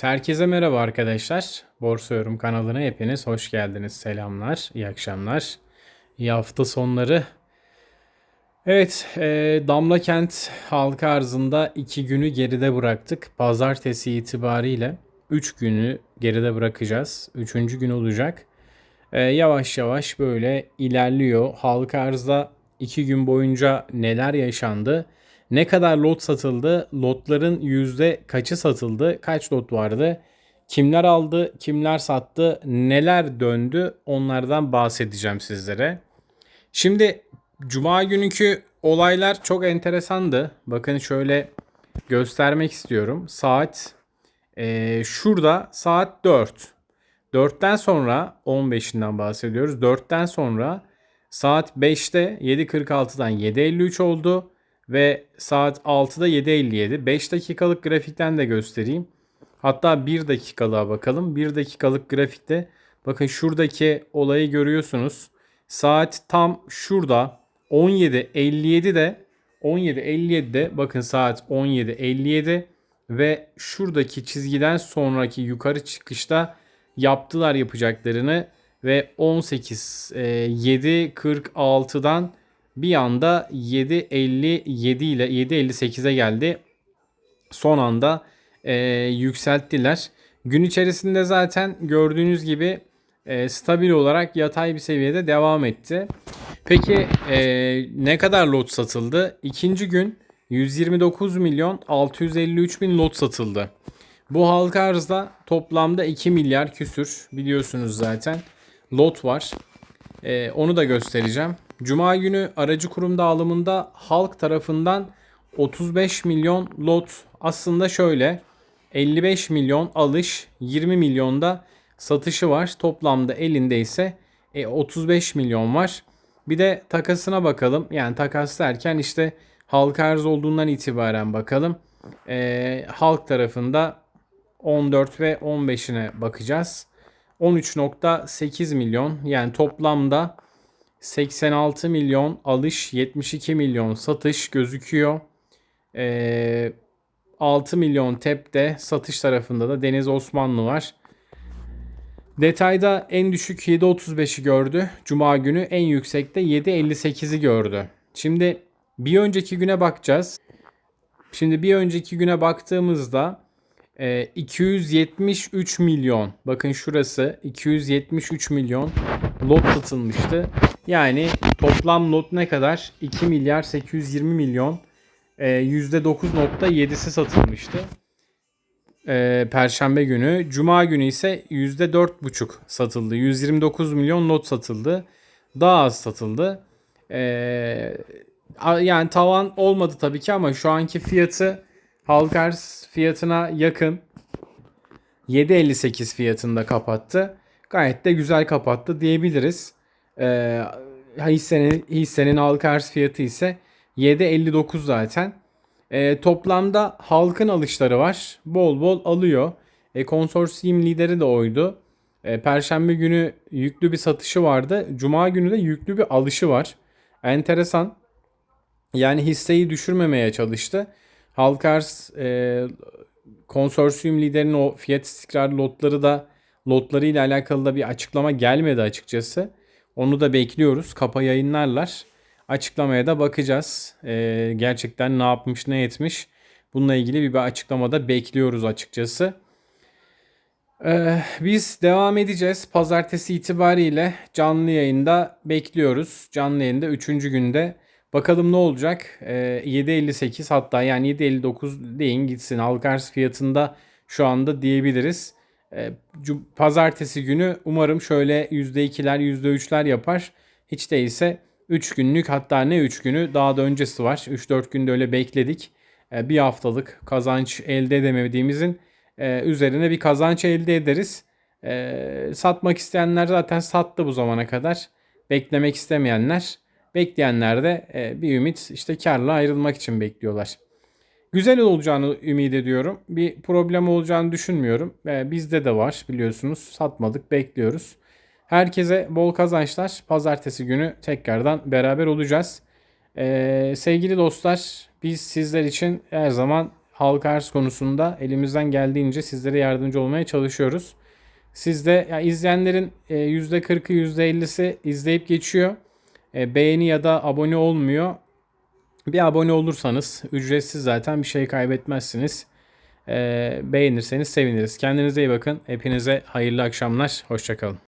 Herkese merhaba arkadaşlar. Borsa Yorum kanalına hepiniz hoş geldiniz. Selamlar, iyi akşamlar, iyi hafta sonları. Evet, e, Damla Kent halka arzında 2 günü geride bıraktık. Pazartesi itibariyle 3 günü geride bırakacağız. 3. gün olacak. E, yavaş yavaş böyle ilerliyor. Halka arzda 2 gün boyunca neler yaşandı? Ne kadar lot satıldı? Lotların yüzde kaçı satıldı? Kaç lot vardı? Kimler aldı? Kimler sattı? Neler döndü? Onlardan bahsedeceğim sizlere. Şimdi Cuma günkü olaylar çok enteresandı. Bakın şöyle göstermek istiyorum. Saat eee, şurada saat 4. 4'ten sonra 15'inden bahsediyoruz. 4'ten sonra saat 5'te 7.46'dan 7.53 oldu ve saat 6'da 7.57. 5 dakikalık grafikten de göstereyim. Hatta 1 dakikalığa bakalım. 1 dakikalık grafikte bakın şuradaki olayı görüyorsunuz. Saat tam şurada 17.57'de 17.57'de bakın saat 17.57 ve şuradaki çizgiden sonraki yukarı çıkışta yaptılar yapacaklarını ve 18 e, 7.46'dan bir anda 7.57 ile 7.58'e geldi. Son anda e, yükselttiler. Gün içerisinde zaten gördüğünüz gibi e, stabil olarak yatay bir seviyede devam etti. Peki e, ne kadar lot satıldı? İkinci gün 129 milyon 653 bin lot satıldı. Bu halka arzda toplamda 2 milyar küsür biliyorsunuz zaten lot var. E, onu da göstereceğim. Cuma günü aracı kurum dağılımında halk tarafından 35 milyon lot aslında şöyle 55 milyon alış 20 milyonda satışı var. Toplamda elinde ise e, 35 milyon var. Bir de takasına bakalım. Yani takas derken işte halka arz olduğundan itibaren bakalım. E, halk tarafında 14 ve 15'ine bakacağız. 13.8 milyon yani toplamda 86 milyon alış 72 milyon satış gözüküyor. Ee, 6 milyon tepte satış tarafında da Deniz Osmanlı var. Detayda en düşük 7.35'i gördü. Cuma günü en yüksekte 7.58'i gördü. Şimdi bir önceki güne bakacağız. Şimdi bir önceki güne baktığımızda e, 273 milyon bakın şurası 273 milyon lot satılmıştı. Yani toplam lot ne kadar? 2 milyar 820 milyon e, %9.7'si satılmıştı. E, Perşembe günü. Cuma günü ise %4.5 satıldı. 129 milyon lot satıldı. Daha az satıldı. E, yani tavan olmadı tabii ki ama şu anki fiyatı halka arz fiyatına yakın. 7.58 fiyatında kapattı. Gayet de güzel kapattı diyebiliriz. Ee, hissenin, hissenin halka arz fiyatı ise 7.59 zaten. Ee, toplamda halkın alışları var. Bol bol alıyor. E, konsorsiyum lideri de oydu. E, Perşembe günü yüklü bir satışı vardı. Cuma günü de yüklü bir alışı var. Enteresan. Yani hisseyi düşürmemeye çalıştı. Halka arz e, konsorsiyum liderinin o fiyat istikrarı lotları da lotları ile alakalı da bir açıklama gelmedi açıkçası. Onu da bekliyoruz. Kapa yayınlarlar. Açıklamaya da bakacağız. Ee, gerçekten ne yapmış ne etmiş. Bununla ilgili bir, bir açıklamada bekliyoruz açıkçası. Ee, biz devam edeceğiz. Pazartesi itibariyle canlı yayında bekliyoruz. Canlı yayında 3. günde. Bakalım ne olacak? Ee, 7.58 hatta yani 7.59 deyin gitsin. Halka arz fiyatında şu anda diyebiliriz. Ee, pazartesi günü umarım şöyle %2'ler %3'ler yapar. Hiç değilse 3 günlük hatta ne 3 günü daha da öncesi var. 3-4 günde öyle bekledik. Ee, bir haftalık kazanç elde edemediğimizin e, üzerine bir kazanç elde ederiz. Ee, satmak isteyenler zaten sattı bu zamana kadar. Beklemek istemeyenler, bekleyenler de e, bir ümit işte karla ayrılmak için bekliyorlar. Güzel olacağını ümit ediyorum. Bir problem olacağını düşünmüyorum. E, bizde de var biliyorsunuz. Satmadık, bekliyoruz. Herkese bol kazançlar. Pazartesi günü tekrardan beraber olacağız. Ee, sevgili dostlar biz sizler için her zaman halka arz konusunda elimizden geldiğince sizlere yardımcı olmaya çalışıyoruz. Siz de ya izleyenlerin e, %40'ı %50'si izleyip geçiyor. E, beğeni ya da abone olmuyor. Bir abone olursanız ücretsiz zaten bir şey kaybetmezsiniz. E, beğenirseniz seviniriz. Kendinize iyi bakın. Hepinize hayırlı akşamlar. Hoşçakalın.